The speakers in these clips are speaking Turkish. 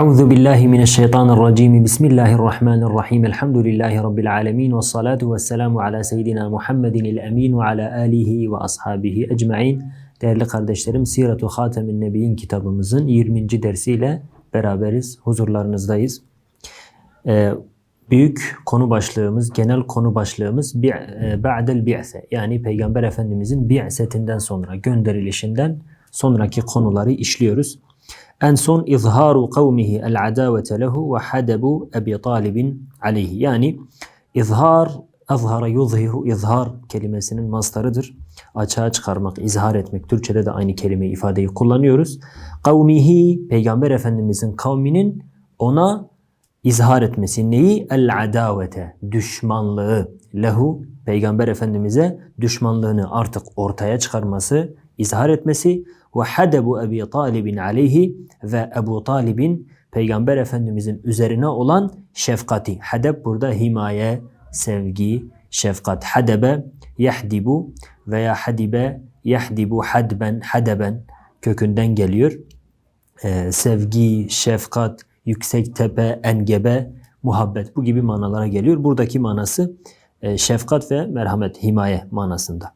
Euzu billahi mineşşeytanirracim. Bismillahirrahmanirrahim. Elhamdülillahi rabbil alamin ve salatu vesselamu ala seyyidina Muhammedin el emin ve ala alihi ve ashabihi ecmaîn. Değerli kardeşlerim, Siretu Hatemin Nebiyin kitabımızın 20. dersiyle beraberiz, huzurlarınızdayız. Ee, büyük konu başlığımız, genel konu başlığımız e, ba'del bi'se yani Peygamber Efendimizin bi'setinden sonra gönderilişinden sonraki konuları işliyoruz. En son izharu kavmihi el adavete lehu ve hadebu Ebi Talibin aleyhi. Yani izhar, azhara yuzhiru, izhar kelimesinin mastarıdır. Açığa çıkarmak, izhar etmek. Türkçede de aynı kelime ifadeyi kullanıyoruz. Kavmihi, Peygamber Efendimizin kavminin ona izhar etmesi. Neyi? El adavete, düşmanlığı. Lehu, Peygamber Efendimiz'e düşmanlığını artık ortaya çıkarması, izhar etmesi. Ve hadebu Ebi Talibin aleyhi ve Ebu Talib'in Peygamber Efendimizin üzerine olan şefkati. Hadeb burada himaye, sevgi, şefkat. Hadebe, yahdibu veya hadibe, yahdibu hadben, hadeben kökünden geliyor. Ee, sevgi, şefkat, yüksek tepe, engebe, muhabbet bu gibi manalara geliyor. Buradaki manası e, şefkat ve merhamet, himaye manasında.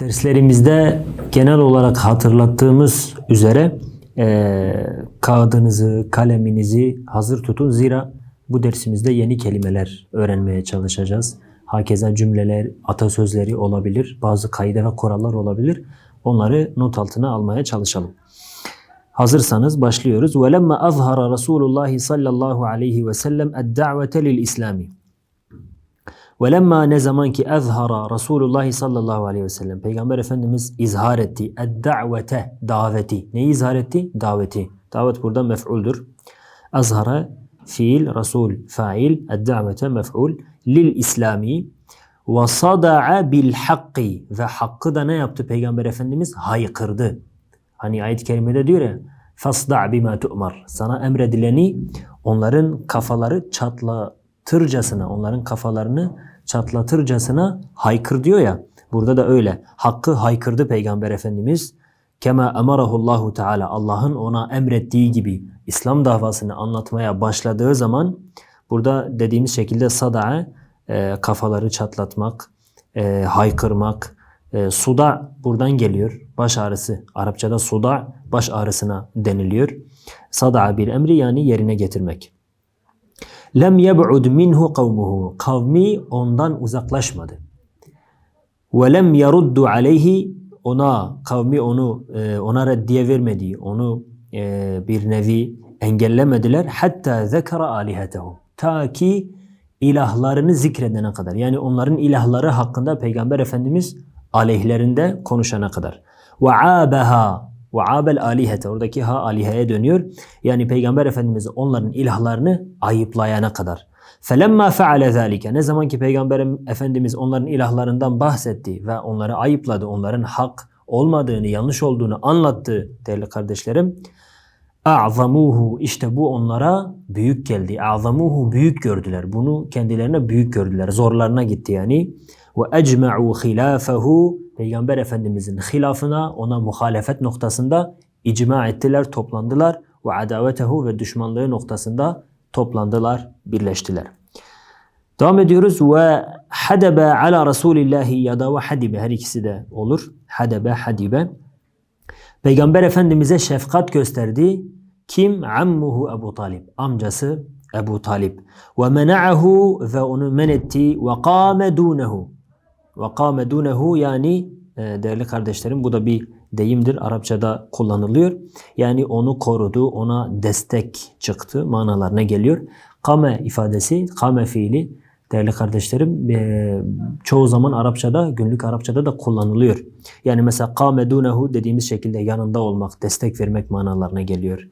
Derslerimizde genel olarak hatırlattığımız üzere e, kağıdınızı, kaleminizi hazır tutun. Zira bu dersimizde yeni kelimeler öğrenmeye çalışacağız. Hakeza cümleler, atasözleri olabilir, bazı kaide ve kurallar olabilir. Onları not altına almaya çalışalım. Hazırsanız başlıyoruz. وَلَمَّا أَظْهَرَ رَسُولُ اللّٰهِ sallallahu aleyhi ve sellem اَدْدَعْوَةَ لِلْإِسْلَامِ وَلَمَّا ne zaman ki اَظْهَرَ Resulullah sallallahu aleyhi ve sellem Peygamber Efendimiz izhar etti. اَدْدَعْوَةَ daveti. Neyi izhar etti? Daveti. Davet burada mef'uldür. Azhara fiil, Resul fail, eddavete mef'ul. Lil İslami ve sada'a bil hakki ve hakkı da ne yaptı Peygamber Efendimiz? Haykırdı. Hani ayet-i kerimede diyor ya fasda' bima tu'mar. Sana emredileni onların kafaları çatlatırcasına, onların kafalarını çatlatırcasına haykır diyor ya. Burada da öyle. Hakkı haykırdı Peygamber Efendimiz. Kema emarahullahu Teala Allah'ın ona emrettiği gibi İslam davasını anlatmaya başladığı zaman burada dediğimiz şekilde sada'a e, kafaları çatlatmak, e, haykırmak, e, suda buradan geliyor. Baş ağrısı. Arapçada suda baş ağrısına deniliyor. Sada'a bir emri yani yerine getirmek. Lem yeb'ud minhu kavmuhu. Kavmi ondan uzaklaşmadı. Ve lem yeruddu aleyhi ona kavmi onu e, ona reddiye vermedi. Onu e, bir nevi engellemediler. Hatta zekara alihetehu. Ta ki ilahlarını zikredene kadar. Yani onların ilahları hakkında Peygamber Efendimiz aleyhlerinde konuşana kadar. Ve abaha ve abel alihete. Oradaki ha aliheye dönüyor. Yani Peygamber Efendimiz onların ilahlarını ayıplayana kadar. Felemma feale zalike. Ne zaman ki Peygamber Efendimiz onların ilahlarından bahsetti ve onları ayıpladı, onların hak olmadığını, yanlış olduğunu anlattı değerli kardeşlerim. A'zamuhu işte bu onlara büyük geldi. A'zamuhu büyük gördüler. Bunu kendilerine büyük gördüler. Zorlarına gitti yani. Ve ecma'u hilafahu Peygamber Efendimizin hilafına ona muhalefet noktasında icma ettiler, toplandılar. Ve adavetehu ve düşmanlığı noktasında toplandılar, birleştiler. Devam ediyoruz. Ve hadebe ala Resulillahi ya da ve hadibe her ikisi de olur. Hadebe, hadibe. Peygamber Efendimiz'e şefkat gösterdi. Kim? Ammuhu Ebu Talib. Amcası Ebu Talib. Ve mena'ahu ve onu men etti. Ve kâme dûnehu. Ve kâme dûnehu yani e, değerli kardeşlerim bu da bir deyimdir. Arapçada kullanılıyor. Yani onu korudu, ona destek çıktı manalarına geliyor. Kame ifadesi, kame fiili değerli kardeşlerim e, çoğu zaman Arapçada, günlük Arapçada da kullanılıyor. Yani mesela kame dunehu dediğimiz şekilde yanında olmak, destek vermek manalarına geliyor.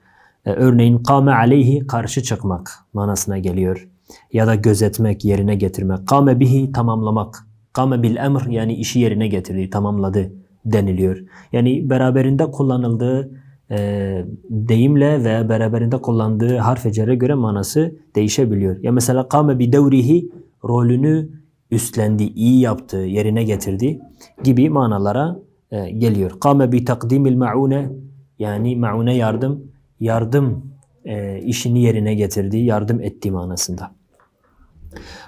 E, örneğin kame aleyhi karşı çıkmak manasına geliyor. Ya da gözetmek, yerine getirmek. Kame bihi tamamlamak. Kame bil emr yani işi yerine getirdi, tamamladı deniliyor. Yani beraberinde kullanıldığı e, deyimle ve beraberinde kullandığı harf ecere göre manası değişebiliyor. Ya mesela kame bi devrihi rolünü üstlendi, iyi yaptı, yerine getirdi gibi manalara e, geliyor. Kame bi takdimil maune yani maune yardım, yardım e, işini yerine getirdiği, yardım ettiği manasında.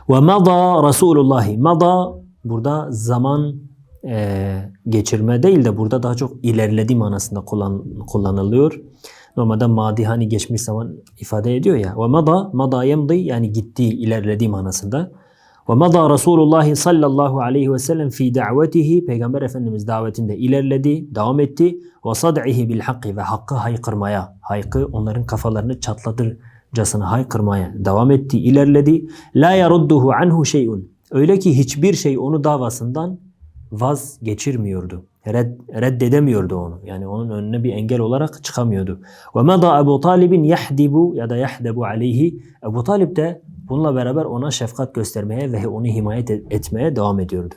Ve mada Resulullah. Mada burada zaman e, geçirme değil de burada daha çok ilerledi manasında kullan, kullanılıyor. Normalde madi hani geçmiş zaman ifade ediyor ya. Ve mada, mada yemdi yani gitti, ilerledi manasında. Ve mada Resulullah sallallahu aleyhi ve sellem fi davetihi Peygamber Efendimiz davetinde ilerledi, devam etti. Ve sad'ihi bil hakkı ve hakkı haykırmaya, haykı onların kafalarını çatlatırcasına haykırmaya devam etti, ilerledi. La yarudduhu anhu şey'un. Öyle ki hiçbir şey onu davasından vazgeçirmiyordu. Red, reddedemiyordu onu. Yani onun önüne bir engel olarak çıkamıyordu. Ve mada Ebu Talib'in yahdibu ya da yahdebu aleyhi. Ebu Talib de bununla beraber ona şefkat göstermeye ve onu himayet etmeye devam ediyordu.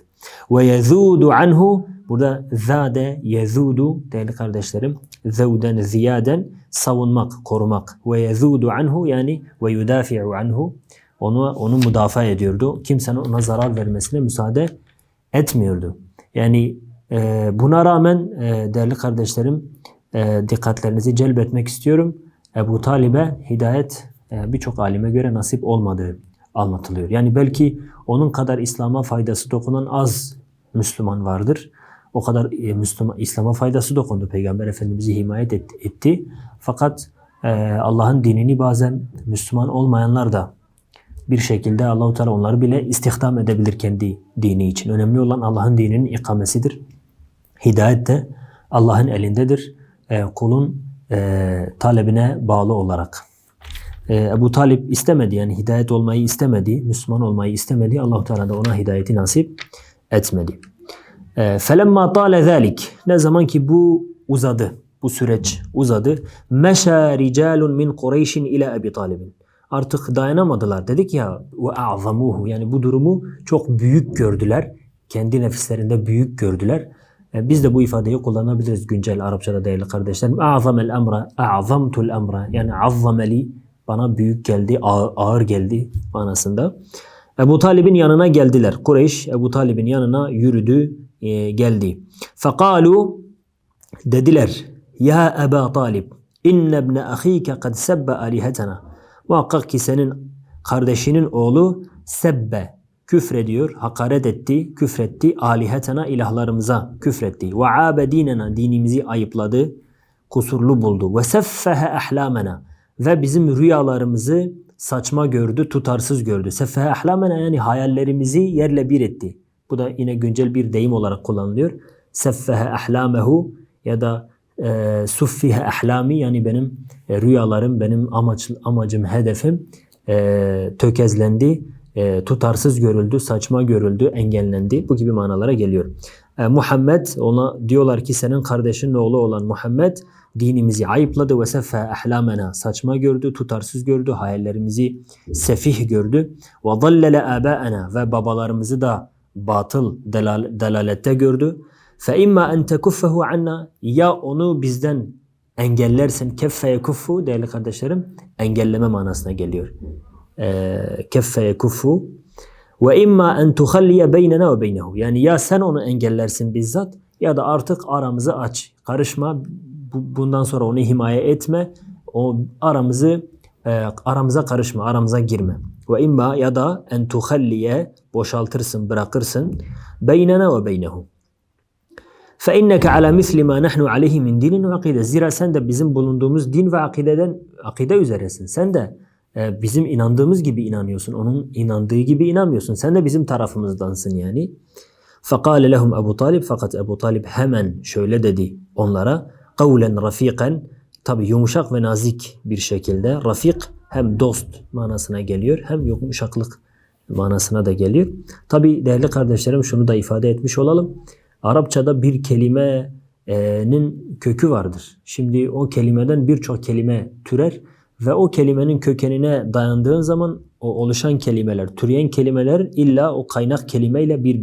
Ve yezudu anhu burada zade yezudu değerli kardeşlerim zevden ziyaden savunmak, korumak. Ve yezudu anhu yani ve yudafi'u anhu onu onu müdafaa ediyordu. Kimsenin ona zarar vermesine müsaade etmiyordu. Yani e, buna rağmen e, değerli kardeşlerim e, dikkatlerinizi celbetmek istiyorum. Ebu Talib'e hidayet e, birçok alime göre nasip olmadığı anlatılıyor. Yani belki onun kadar İslam'a faydası dokunan az Müslüman vardır. O kadar e, Müslüman İslam'a faydası dokundu. Peygamber Efendimiz'i himayet et, etti. Fakat e, Allah'ın dinini bazen Müslüman olmayanlar da bir şekilde Allahu Teala onları bile istihdam edebilir kendi dini için. Önemli olan Allah'ın dininin ikamesidir. Hidayet de Allah'ın elindedir. E, kulun e, talebine bağlı olarak. E, Ebu Talip istemedi yani hidayet olmayı istemedi, Müslüman olmayı istemedi. Allahu Teala da ona hidayeti nasip etmedi. E, Felemma tale zalik. Ne zaman ki bu uzadı, bu süreç uzadı. Meşa ricalun min Kureyşin ile Ebi Talib'in artık dayanamadılar. Dedik ya ve a'zamuhu yani bu durumu çok büyük gördüler. Kendi nefislerinde büyük gördüler. E, biz de bu ifadeyi kullanabiliriz güncel Arapçada değerli kardeşlerim. A'zamel emra, a'zamtul emra yani azzameli bana büyük geldi, ağır geldi manasında. Ebu Talib'in yanına geldiler. Kureyş Ebu Talib'in yanına yürüdü, e, geldi. Fekalu dediler Ya Eba Talib inne ibne ahike kad sebbe alihetena Muhakkak ki senin kardeşinin oğlu sebbe küfrediyor, hakaret etti, küfretti. Alihetena ilahlarımıza küfretti. Ve abedinena dinimizi ayıpladı, kusurlu buldu. Ve seffehe ahlamena ve bizim rüyalarımızı saçma gördü, tutarsız gördü. Seffehe ahlamena yani hayallerimizi yerle bir etti. Bu da yine güncel bir deyim olarak kullanılıyor. Seffehe ahlamehu ya da e, suffihe ahlami yani benim e, rüyalarım, benim amaç, amacım, hedefim e, tökezlendi, e, tutarsız görüldü, saçma görüldü, engellendi. Bu gibi manalara geliyor. E, Muhammed ona diyorlar ki senin kardeşin oğlu olan Muhammed dinimizi ayıpladı ve seffe ahlamena saçma gördü, tutarsız gördü, hayallerimizi sefih gördü. Ve dallele abaena ve babalarımızı da batıl delal, delalette gördü. İmma en tekuffahu anna ya onu bizden engellersen keffe kuffu değerli kardeşlerim engelleme manasına geliyor. Ee, keffe kuffu ve imma en tuhalliye beynena ve beynehu yani ya sen onu engellersin bizzat ya da artık aramızı aç. Karışma bundan sonra onu himaye etme. O aramızı e, aramıza karışma, aramıza girme. Ve imma ya da en tuhalliye boşaltırsın, bırakırsın beynena ve beynehu. فَاِنَّكَ عَلَى مِثْلِ مَا نَحْنُ عَلَيْهِ مِنْ دِينٍ وَعَقِيدَ Zira sen de bizim bulunduğumuz din ve akideden akide üzeresin. Sen de e, bizim inandığımız gibi inanıyorsun. Onun inandığı gibi inanmıyorsun. Sen de bizim tarafımızdansın yani. فَقَالَ لَهُمْ Ebu Talib Fakat Ebu Talib hemen şöyle dedi onlara. قَوْلًا رَف۪يقًا Tabi yumuşak ve nazik bir şekilde. Rafik hem dost manasına geliyor hem yumuşaklık manasına da geliyor. Tabi değerli kardeşlerim şunu da ifade etmiş olalım. Arapçada bir kelimenin kökü vardır. Şimdi o kelimeden birçok kelime türer ve o kelimenin kökenine dayandığın zaman o oluşan kelimeler, türeyen kelimeler illa o kaynak kelimeyle bir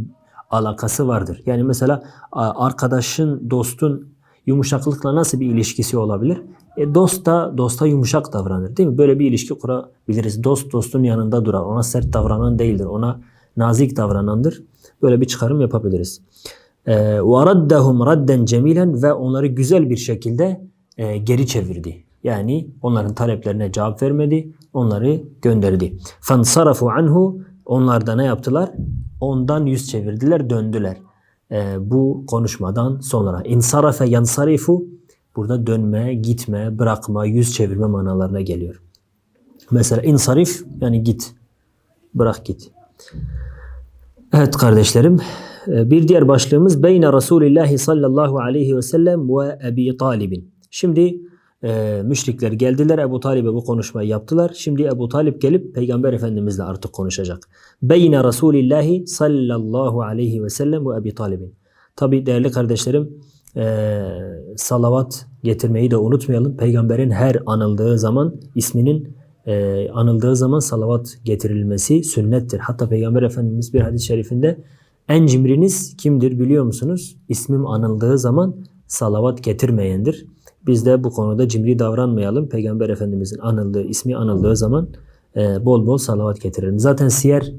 alakası vardır. Yani mesela arkadaşın, dostun yumuşaklıkla nasıl bir ilişkisi olabilir? E dost da dosta yumuşak davranır değil mi? Böyle bir ilişki kurabiliriz. Dost dostun yanında durar. Ona sert davranan değildir. Ona nazik davranandır. Böyle bir çıkarım yapabiliriz. وَرَدَّهُمْ رَدَّنْ cemilen ve onları güzel bir şekilde e, geri çevirdi. Yani onların taleplerine cevap vermedi. Onları gönderdi. Fansarafu anhu onlar da ne yaptılar? Ondan yüz çevirdiler, döndüler. Ee, bu konuşmadan sonra insarafe yansarifu burada dönme, gitme, bırakma, yüz çevirme manalarına geliyor. Mesela insarif yani git. Bırak git. Evet kardeşlerim. e, Bir diğer başlığımız Beyne Resulillahi sallallahu aleyhi ve sellem ve Ebi Talibin. Şimdi e, müşrikler geldiler Ebu Talib'e bu konuşmayı yaptılar. Şimdi Ebu Talib gelip Peygamber Efendimizle artık konuşacak. Beyne Resulillahi sallallahu aleyhi ve sellem ve Ebi Talibin. Tabi değerli kardeşlerim e, salavat getirmeyi de unutmayalım. Peygamberin her anıldığı zaman isminin e, anıldığı zaman salavat getirilmesi sünnettir. Hatta Peygamber Efendimiz bir hadis-i şerifinde en cimriniz kimdir biliyor musunuz? İsmim anıldığı zaman salavat getirmeyendir. Biz de bu konuda cimri davranmayalım. Peygamber Efendimizin anıldığı, ismi anıldığı zaman e, bol bol salavat getirelim. Zaten siyer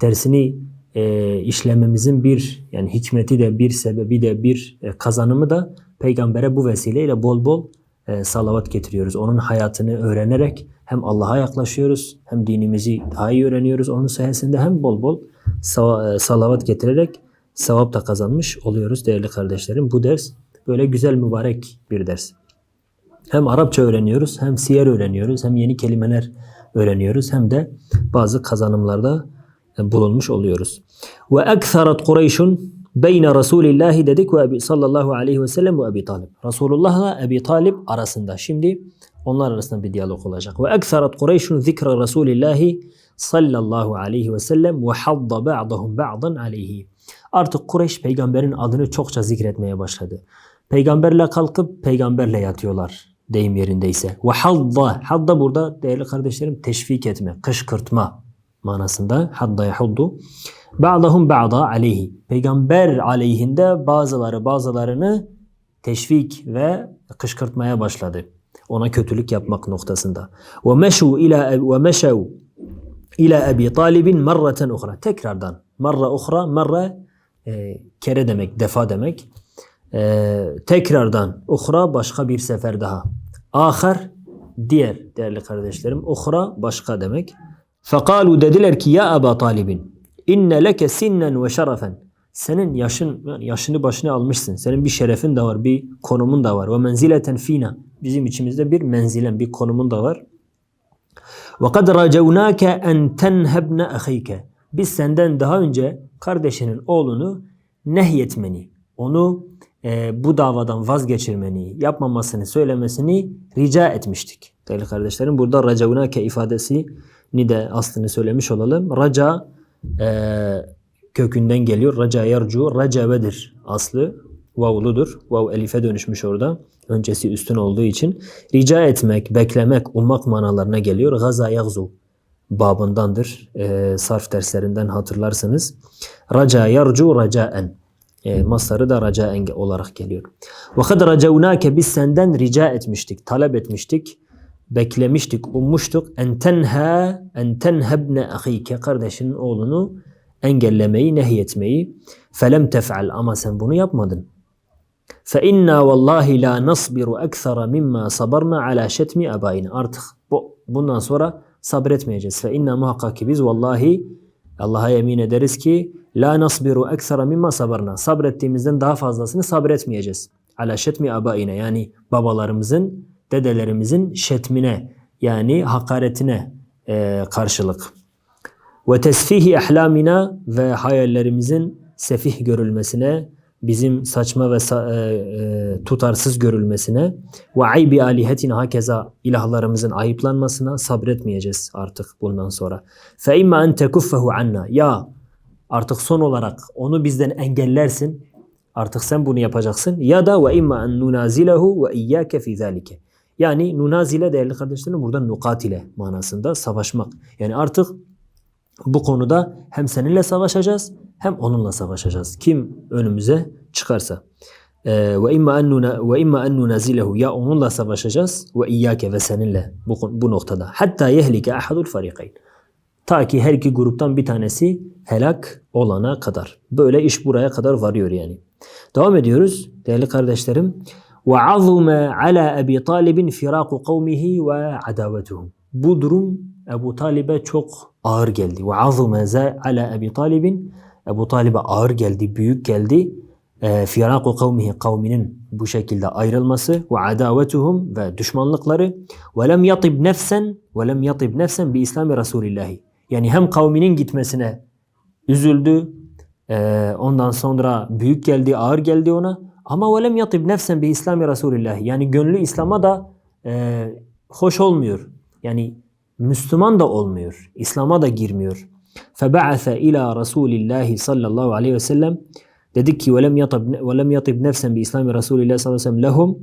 dersini e, işlememizin bir yani hikmeti de bir sebebi de bir e, kazanımı da peygambere bu vesileyle bol bol e, salavat getiriyoruz. Onun hayatını öğrenerek hem Allah'a yaklaşıyoruz hem dinimizi daha iyi öğreniyoruz. Onun sayesinde hem bol bol salavat getirerek sevap da kazanmış oluyoruz değerli kardeşlerim. Bu ders böyle güzel mübarek bir ders. Hem Arapça öğreniyoruz, hem siyer öğreniyoruz, hem yeni kelimeler öğreniyoruz, hem de bazı kazanımlarda e, bulunmuş oluyoruz. Ve ekserat Kureyş'un beyne Resulillahi dedik ve sallallahu aleyhi ve sellem ve Ebi Talib. Resulullah'la Ebi Talib arasında. Şimdi onlar arasında bir diyalog olacak. Ve ekserat Kureyş'un zikra Resulillahi sallallahu aleyhi ve sellem ve hadda ba'dahum ba'dan aleyhi. Artık Kureyş peygamberin adını çokça zikretmeye başladı. Peygamberle kalkıp peygamberle yatıyorlar deyim yerindeyse. Ve hadda, hadda burada değerli kardeşlerim teşvik etme, kışkırtma manasında. Hadda yahuddu. Ba'dahum ba'da aleyhi. Peygamber aleyhinde bazıları bazılarını teşvik ve kışkırtmaya başladı. Ona kötülük yapmak noktasında. Ve meşu ila ve meşev ila Ebi Talibin marraten uhra. Tekrardan. Marra uhra, marra e, kere demek, defa demek. E, tekrardan uhra başka bir sefer daha. Ahar diğer değerli kardeşlerim. Uhra başka demek. Fekalu dediler ki ya Eba Talibin inne leke sinnen ve şerefen. Senin yaşın yani yaşını başına almışsın. Senin bir şerefin de var, bir konumun da var. Ve menzileten fina. Bizim içimizde bir menzilen, bir konumun da var. Kad racevnake en tenhebne ahike. Biz senden daha önce kardeşinin oğlunu nehyetmeni, onu e, bu davadan vazgeçirmeni, yapmamasını söylemesini rica etmiştik. Değerli kardeşlerim burada racevnake ifadesi ni de aslını söylemiş olalım. Raca e, kökünden geliyor. Raca yarcu, racavedir aslı. Vavludur. Vav elife dönüşmüş orada. Öncesi üstün olduğu için. Rica etmek, beklemek, ummak manalarına geliyor. Gaza yagzu babındandır. E, sarf derslerinden hatırlarsınız. Raca yarcu racaen. E, masarı da racaen olarak geliyor. Ve kad racavnake biz senden rica etmiştik, talep etmiştik beklemiştik, ummuştuk. En tenha, en tenhebne ahike kardeşinin oğlunu engellemeyi, nehyetmeyi. Felem tef'al ama sen bunu yapmadın. İnna vallahi la nasbiru ekthara mimma sabarna ala şetmi abayna. Artık bu, bundan sonra sabretmeyeceğiz. İnna muhakkak ki biz vallahi Allah'a yemin ederiz ki la nasbiru ekthara mimma sabarna. Sabrettiğimizden daha fazlasını sabretmeyeceğiz. Ala şetmi abayna yani babalarımızın dedelerimizin şetmine yani hakaretine e, karşılık. Ve tesfihi ahlamina ve hayallerimizin sefih görülmesine, bizim saçma ve sa- e, e, tutarsız görülmesine ve aybi alihetina hakeza ilahlarımızın ayıplanmasına sabretmeyeceğiz artık bundan sonra. Fe imma en tekuffahu anna ya artık son olarak onu bizden engellersin. Artık sen bunu yapacaksın. Ya da ve imma en nunazilehu ve iyyake fi zalike. Yani nunazile değerli kardeşlerim burada nukatile manasında savaşmak. Yani artık bu konuda hem seninle savaşacağız hem onunla savaşacağız. Kim önümüze çıkarsa. Ee, Ve imma en nuna ve imma en nunazilehu ya onunla savaşacağız ve iyyake ve seninle bu, bu noktada. Hatta yehlike ahadul farikayn. Ta ki her iki gruptan bir tanesi helak olana kadar. Böyle iş buraya kadar varıyor yani. Devam ediyoruz değerli kardeşlerim. وعظم على أبي طالب فراق قومه وعداوتهم. Bu durum Ebu Talib'e çok ağır geldi. Ve azme ala Ebi Talib'in Ebu Talib'e ağır geldi, büyük geldi. E, firaku kavmihi kavminin bu şekilde ayrılması ve adavetuhum ve düşmanlıkları ve lem yatib nefsen ve lem yatib nefsen bi İslami Resulillahi. Yani hem kavminin gitmesine üzüldü. e, ondan sonra büyük geldi, ağır geldi ona. Ama ve lem yatib nefsen bi İslami Resulillahi. Yani gönlü İslam'a da e, hoş olmuyor. Yani Müslüman da olmuyor. İslam'a da girmiyor. فَبَعَثَ ila Resulillahi sallallahu aleyhi ve sellem dedik ki وَلَمْ يَطِبْ, وَلَمْ يَطِبْ نَفْسًا بِإِسْلَامِ رَسُولِ اللّٰهِ sallallahu aleyhi ve sellem lehum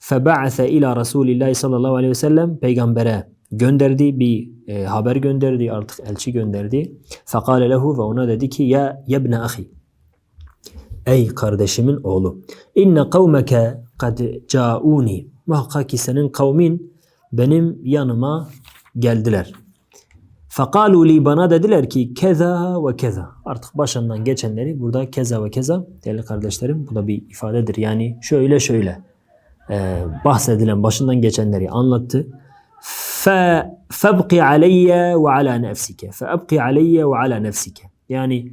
فَبَعَثَ ila Resulillahi sallallahu aleyhi ve sellem peygambere gönderdi bir e, haber gönderdi artık elçi gönderdi. فَقَالَ lehu ve ona dedi ki ya yebne ahi Ey kardeşimin oğlu inne kavmeke kad cauni muhakkak ki senin kavmin benim yanıma geldiler. Fakalu li bana dediler ki keza ve keza. Artık başından geçenleri burada keza ve keza değerli kardeşlerim bu da bir ifadedir. Yani şöyle şöyle e, bahsedilen başından geçenleri anlattı. Fe febqi aleyye ve ala nefsike. Febqi aleyye ve ala nefsike. Yani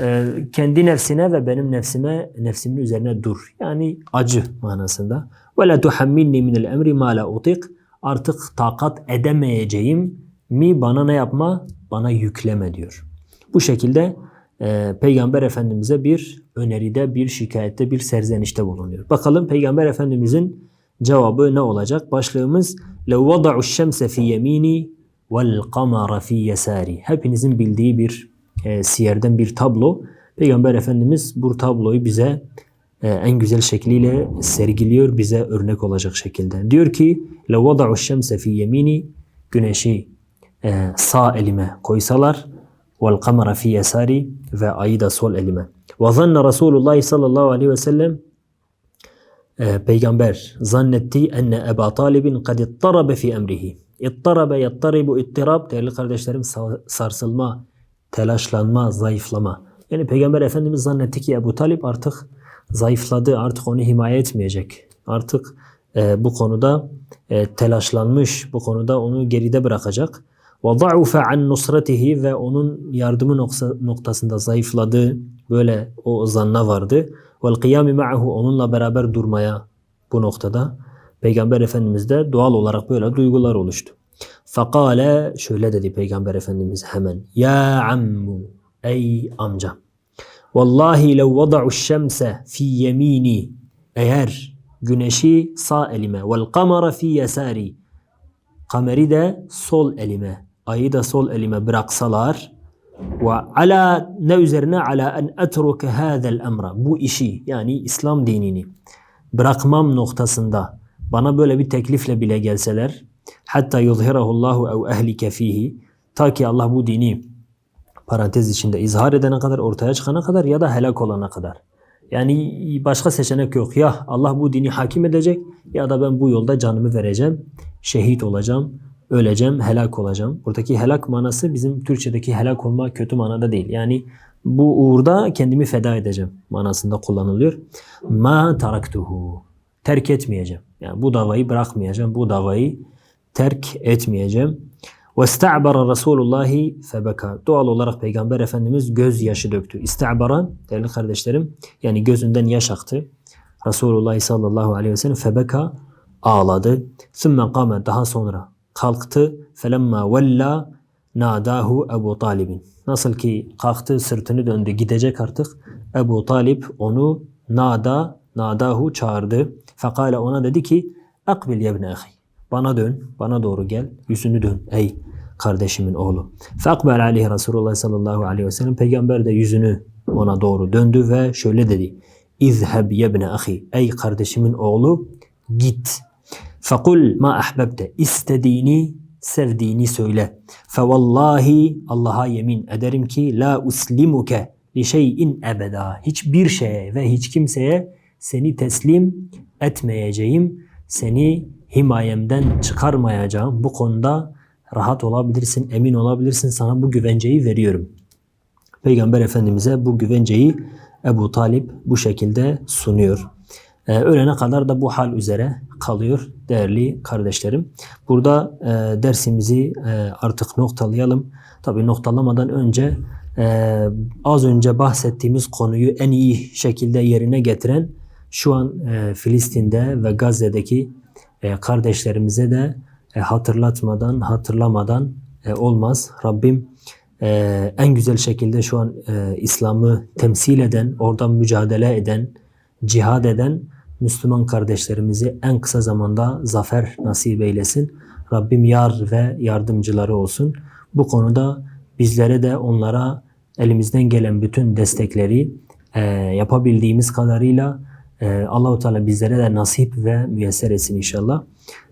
e, kendi nefsine ve benim nefsime nefsimin üzerine dur. Yani acı manasında. Ve la tuhammilni minel emri ma la utik Artık takat edemeyeceğim mi bana ne yapma? Bana yükleme diyor. Bu şekilde e, Peygamber Efendimiz'e bir öneride, bir şikayette, bir serzenişte bulunuyor. Bakalım Peygamber Efendimiz'in cevabı ne olacak? Başlığımız لَوْ وَضَعُ الشَّمْسَ فِي يَم۪ينِ وَالْقَمَرَ فِي يَسَارِ Hepinizin bildiği bir e, siyerden bir tablo. Peygamber Efendimiz bu tabloyu bize e, en güzel şekliyle sergiliyor, bize örnek olacak şekilde. Diyor ki لَوْ وَضَعُ الشَّمْسَ فِي يَم۪ينِ Güneşi e, sağ elime koysalar vel kamera fi yesari ve ayı da sol elime. Ve zanne Resulullah sallallahu aleyhi ve sellem e, peygamber zannetti enne Eba Talibin kad ittarabe fi emrihi. İttarabe yattaribu ittirab değerli kardeşlerim sarsılma, telaşlanma, zayıflama. Yani peygamber efendimiz zannetti ki Ebu Talip artık zayıfladı, artık onu himaye etmeyecek. Artık e, bu konuda e, telaşlanmış, bu konuda onu geride bırakacak. وَضَعُفَ عَنْ نُصْرَتِهِ ve onun yardımı noktasında zayıfladı. Böyle o zanna vardı. وَالْقِيَامِ مَعَهُ onunla beraber durmaya bu noktada Peygamber Efendimiz de doğal olarak böyle duygular oluştu. Fakale şöyle dedi Peygamber Efendimiz hemen. Ya ammu ey amca. Vallahi lev vada'u şemse fi yemini eğer güneşi sağ elime. Vel kamera fi yesari. Kameri de sol elime. Ayı da sol elime bıraksalar. Ve ala ne üzerine? Ala en etruke hadel emra. Bu işi yani İslam dinini bırakmam noktasında bana böyle bir teklifle bile gelseler hatta yuzhirahullahu ev ehlike fihi ta ki Allah bu dini parantez içinde izhar edene kadar ortaya çıkana kadar ya da helak olana kadar. Yani başka seçenek yok. Ya Allah bu dini hakim edecek ya da ben bu yolda canımı vereceğim, şehit olacağım, öleceğim, helak olacağım. Buradaki helak manası bizim Türkçedeki helak olma kötü manada değil. Yani bu uğurda kendimi feda edeceğim manasında kullanılıyor. Ma taraktuhu. Terk etmeyeceğim. Yani bu davayı bırakmayacağım. Bu davayı terk etmeyeceğim. وَاسْتَعْبَرَ Resulullah febeka. Doğal olarak Peygamber Efendimiz göz yaşı döktü. İsta'baran değerli kardeşlerim yani gözünden yaş aktı. Resulullah sallallahu aleyhi ve sellem febeka ağladı. ثُمَّ قَامَ daha sonra kalktı. Felemma vella nadahu Ebu Talib'in. Nasıl ki kalktı sırtını döndü gidecek artık. Ebu Talib onu nada nadahu çağırdı. Fekale ona dedi ki akbil yebne ahi. Bana dön, bana doğru gel, yüzünü dön ey kardeşimin oğlu. Fekbel aleyhi Resulullah sallallahu aleyhi ve sellem. Peygamber de yüzünü ona doğru döndü ve şöyle dedi. İzheb yebne ahi. Ey kardeşimin oğlu git. Fekul ma ahbebte. İstediğini, sevdiğini söyle. Fevallahi Allah'a yemin ederim ki la uslimuke li şeyin ebeda. Hiçbir şeye ve hiç kimseye seni teslim etmeyeceğim. Seni himayemden çıkarmayacağım. Bu konuda rahat olabilirsin, emin olabilirsin. Sana bu güvenceyi veriyorum. Peygamber Efendimiz'e bu güvenceyi Ebu Talip bu şekilde sunuyor. E, ölene kadar da bu hal üzere kalıyor değerli kardeşlerim. Burada e, dersimizi e, artık noktalayalım. Tabii noktalamadan önce e, az önce bahsettiğimiz konuyu en iyi şekilde yerine getiren şu an e, Filistin'de ve Gazze'deki e, kardeşlerimize de e, hatırlatmadan, hatırlamadan e, olmaz. Rabbim e, en güzel şekilde şu an e, İslam'ı temsil eden, oradan mücadele eden, cihad eden Müslüman kardeşlerimizi en kısa zamanda zafer nasip eylesin. Rabbim yar ve yardımcıları olsun. Bu konuda bizlere de onlara elimizden gelen bütün destekleri e, yapabildiğimiz kadarıyla e, Allahu Teala bizlere de nasip ve müyesser etsin inşallah.